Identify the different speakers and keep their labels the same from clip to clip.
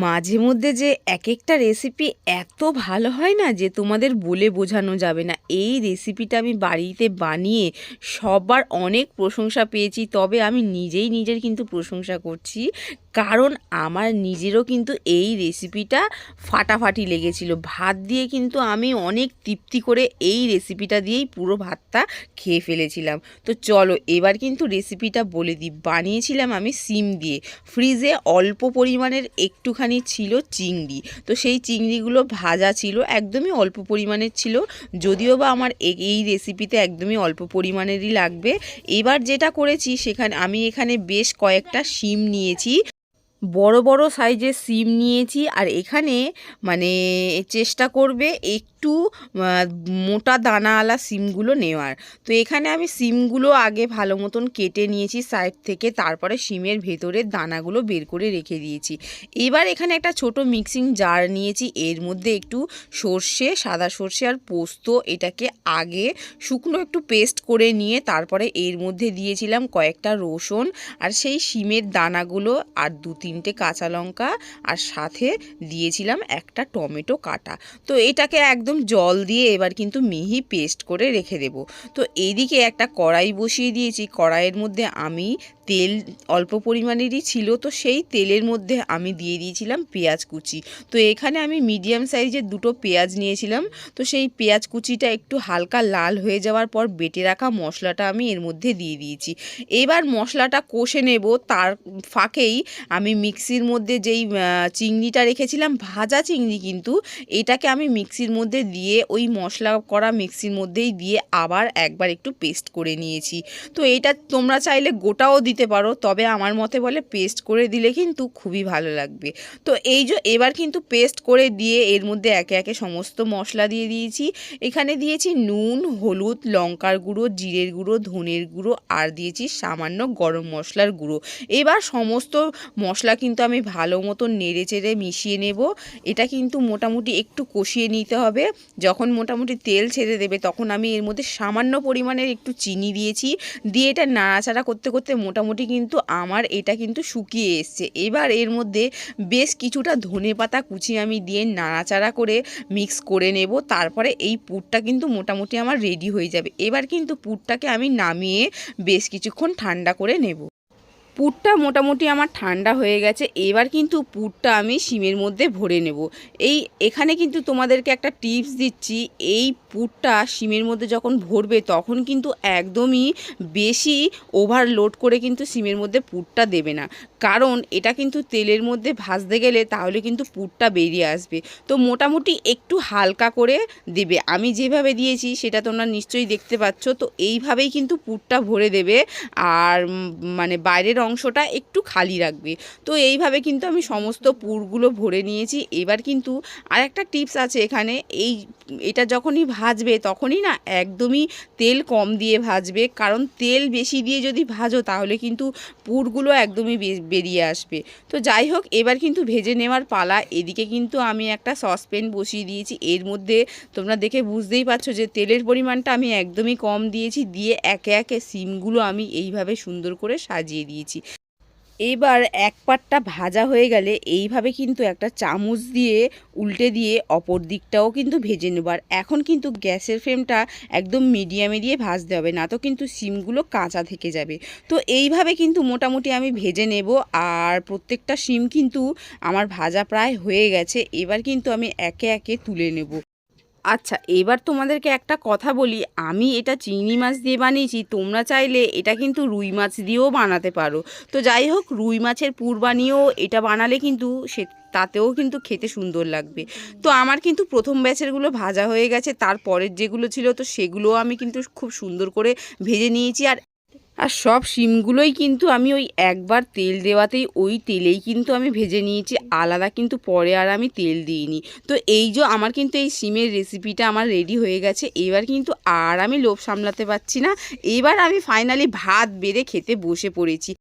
Speaker 1: মাঝে মধ্যে যে এক একটা রেসিপি এত ভালো হয় না যে তোমাদের বলে বোঝানো যাবে না। এই রেসিপিটা আমি বাড়িতে বানিয়ে সবার অনেক প্রশংসা পেয়েছি, তবে আমি নিজেই নিজের কিন্তু প্রশংসা করছি। কারণ আমার নিজেরও কিন্তু এই রেসিপিটা ফাটাফাটি লেগেছিল। ভাত দিয়ে কিন্তু আমি অনেক তৃপ্তি করে এই রেসিপিটা দিয়েই পুরো ভাতটা খেয়ে ফেলেছিলাম। তো চলো, এবার কিন্তু রেসিপিটা বলে দিই। বানিয়েছিলাম আমি সিম দিয়ে। ফ্রিজে অল্প পরিমাণের একটুখানি ছিল চিংড়ি। তো সেই চিংড়িগুলো ভাজা ছিল, একদমই অল্প পরিমাণের ছিল। যদিও বা আমার এই রেসিপিতে একদমই অল্প পরিমাণেরই লাগবে। এবার যেটা করেছি, সেখানে, আমি এখানে বেশ কয়েকটা শিম নিয়েছি। বড় বড় সাইজের সিম নিয়েছি আর এখানে মানে চেষ্টা করবে একটু মোটা দানাওয়ালা সিমগুলো নেওয়ার। তো এখানে আমি সিমগুলো আগে ভালো মতন কেটে নিয়েছি সাইড থেকে, তারপরে সিমের ভেতরের দানাগুলো বের করে রেখে দিয়েছি। এবার এখানে একটা ছোট মিক্সিং জার নিয়েছি, এর মধ্যে একটু সর্ষে, সাদা সর্ষে আর পোস্ত এটাকে আগে শুকনো একটু পেস্ট করে নিয়ে, তারপরে এর মধ্যে দিয়েছিলাম কয়েকটা রসুন আর সেই সিমের দানাগুলো আর দু তিনটে কাঁচা লঙ্কা আর সাথে দিয়েছিলাম একটা টমেটো কাটা। তো এটাকে একদম জল দিয়ে এবার কিন্তু মিহি পেস্ট করে রেখে দেব। তো এইদিকে একটা কড়াই বসিয়ে দিয়েছি। কড়াইয়ের মধ্যে আমি তেল অল্প পরিমাণেরই ছিল, তো সেই তেলের মধ্যে আমি দিয়ে দিয়েছিলাম পেঁয়াজ কুচি। তো এখানে আমি মিডিয়াম সাইজের দুটো পেঁয়াজ নিয়েছিলাম, তো সেই পেঁয়াজ কুচিটা একটু হালকা লাল হয়ে যাওয়ার পর বেটে রাখা মশলাটা আমি এর মধ্যে দিয়ে দিয়েছি। এবার মশলাটা কষে নেব, তার ফাঁকেই আমি মিক্সির মধ্যে যেই চিংড়িটা রেখেছিলাম, ভাজা চিংড়ি কিন্তু এটাকে আমি মিক্সির মধ্যে দিয়ে, ওই মশলা করা মিক্সির মধ্যেই দিয়ে আবার একবার একটু পেস্ট করে নিয়েছি। তো এটা তোমরা চাইলে গোটাও দিতে পারো, তবে আমার মতে বলে পেস্ট করে দিলে কিন্তু খুবই ভালো লাগবে। তো এই যে এবার কিন্তু পেস্ট করে দিয়ে এর মধ্যে একে একে সমস্ত মশলা দিয়ে দিয়েছি। এখানে দিয়েছি নুন, হলুদ, লঙ্কার গুঁড়ো, জিরের গুঁড়ো, ধনের গুঁড়ো, আর দিয়েছি সামান্য গরম মশলার গুঁড়ো। এবার সমস্ত মশলা কিন্তু আমি ভালো মতো নেড়ে চেড়ে মিশিয়ে নেব। এটা কিন্তু মোটামুটি একটু কষিয়ে নিতে হবে। যখন মোটামুটি তেল ছেড়ে দেবে, তখন আমি এর মধ্যে সামান্য পরিমাণের একটু চিনি দিয়েছি। দিয়ে এটা নাড়াচাড়া করতে করতে মোটামুটি কিন্তু আমার এটা কিন্তু শুকিয়ে এসছে। এবার এর মধ্যে বেশ কিছুটা ধনে পাতা কুচি আমি দিয়ে নাড়াচাড়া করে মিক্স করে নেব। তারপরে এই পুরটা কিন্তু মোটামুটি আমার রেডি হয়ে যাবে। এবার কিন্তু পুরটাকে আমি নামিয়ে বেশ কিছুক্ষণ ঠান্ডা করে নেব। পুরটা মোটামুটি আমার ঠান্ডা হয়ে গেছে, এবার কিন্তু পুরটা আমি সিমের মধ্যে ভরে নেব। এই, এখানে কিন্তু তোমাদেরকে একটা টিপস দিচ্ছি, এই পুরটা সিমের মধ্যে যখন ভরবে তখন কিন্তু একদমই বেশি ওভারলোড করে কিন্তু সিমের মধ্যে পুরটা দেবে না। কারণ এটা কিন্তু তেলের মধ্যে ভাজতে গেলে তাহলে কিন্তু পুরটা বেরিয়ে আসবে। তো মোটামুটি একটু হালকা করে দেবে। আমি যেভাবে দিয়েছি সেটা তোমরা নিশ্চয়ই দেখতে পাচ্ছ। তো এইভাবেই কিন্তু পুরটা ভরে দেবে। আর মানে বাইরের অংশটা একটু খালি রাখবে। তো এইভাবে কিন্তু আমি সমস্ত পুরগুলো ভরে নিয়েছি। এবার কিন্তু আরেকটা টিপস আছে এখানে। এই এটা যখনই ভাজবে তখনই না একদমই তেল কম দিয়ে ভাজবে। কারণ তেল বেশি দিয়ে যদি ভাজো তাহলে কিন্তু পুরগুলো একদমই বেরিয়ে আসবে। তো যাই হোক, এবার কিন্তু ভেজে নেওয়ার পালা। এদিকে কিন্তু আমি একটা সসপ্যান বসিয়ে দিয়েছি। এর মধ্যে তোমরা দেখে বুঝতেই পারছ যে তেলের পরিমাণটা আমি একদমই কম দিয়েছি। দিয়ে একে একে সিমগুলো আমি এইভাবে সুন্দর করে সাজিয়ে দিয়েছি। এবার এক পাটটা ভাজা হয়ে গেলে এইভাবে কিন্তু একটা চামচ দিয়ে উল্টে দিয়ে অপর দিকটাও কিন্তু ভেজে নেব। আর এখন কিন্তু গ্যাসের ফ্লেমটা একদম মিডিয়ামে দিয়ে ভাজতে হবে, না তো কিন্তু সিমগুলো কাঁচা থেকে যাবে। তো এইভাবে কিন্তু মোটামুটি আমি ভেজে নেব আর প্রত্যেকটা সিম কিন্তু আমার ভাজা প্রায় হয়ে গেছে। এবার কিন্তু আমি একে একে তুলে নেব। আচ্ছা এবার তোমাদেরকে একটা কথা বলি। আমি এটা চিংড়ি মাছ দিয়ে বানিয়েছি, তোমরা চাইলে এটা কিন্তু রুই মাছ দিয়েও বানাতে পারো। তো যাই হোক, রুই মাছের পুর বানিয়েও এটা বানালে কিন্তু সে, তাতেও কিন্তু খেতে সুন্দর লাগবে। তো আমার কিন্তু প্রথম ব্যাচেরগুলো ভাজা হয়ে গেছে, তারপরের যেগুলো ছিল তো সেগুলোও আমি কিন্তু খুব সুন্দর করে ভেজে নিয়েছি। আর আর সব সিমগুলোই কিন্তু আমি ওই একবার তেল দেওয়াতেই ওই তেলেই কিন্তু আমি ভেজে নিয়েছি। আলাদা কিন্তু পরে আর আমি তেল দিইনি। তো এই যে আমার কিন্তু এই সিমের রেসিপিটা আমার রেডি হয়ে গেছে। এবার কিন্তু আর আমি লোভ সামলাতে পারছি না। এবার আমি ফাইনালি ভাত বেড়ে খেতে বসে পড়েছি।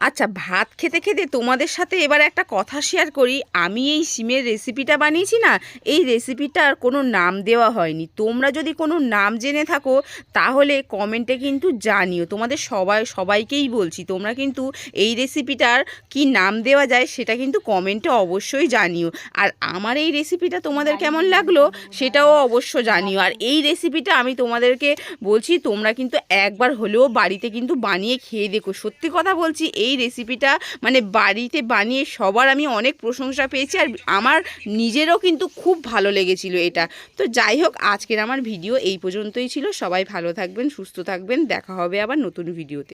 Speaker 1: আচ্ছা ভাত খেতে খেতে তোমাদের সাথে এবার একটা কথা শেয়ার করি। আমি এই সিমের রেসিপিটা বানিয়েছি না এই রেসিপিটার কোনো নাম দেওয়া হয়নি। তোমরা যদি কোনো নাম জেনে থাকো তাহলে কমেন্টে কিন্তু জানিও। তোমাদের সবাই সবাইকেই বলছি তোমরা কিন্তু এই রেসিপিটার কি নাম দেওয়া যায় সেটা কিন্তু কমেন্টে অবশ্যই জানিও। আর আমার এই রেসিপিটা তোমাদের কেমন লাগল সেটাও অবশ্য জানিও। আর এই রেসিপিটা আমি তোমাদেরকে বলছি তোমরা কিন্তু একবার হলেও বাড়িতে কিন্তু বানিয়ে খেয়ে দেখো। সত্যি কথা বলছি এই রেসিপিটা মানে বাড়িতে বানিয়ে সবার আমি অনেক প্রশংসা পেয়েছি আর আমার নিজেরও কিন্তু খুব ভালো লেগেছিল এটা। তো যাই হোক, আজকের আমার ভিডিও এই পর্যন্তই ছিল। সবাই ভালো থাকবেন, সুস্থ থাকবেন। দেখা হবে আবার নতুন ভিডিওতে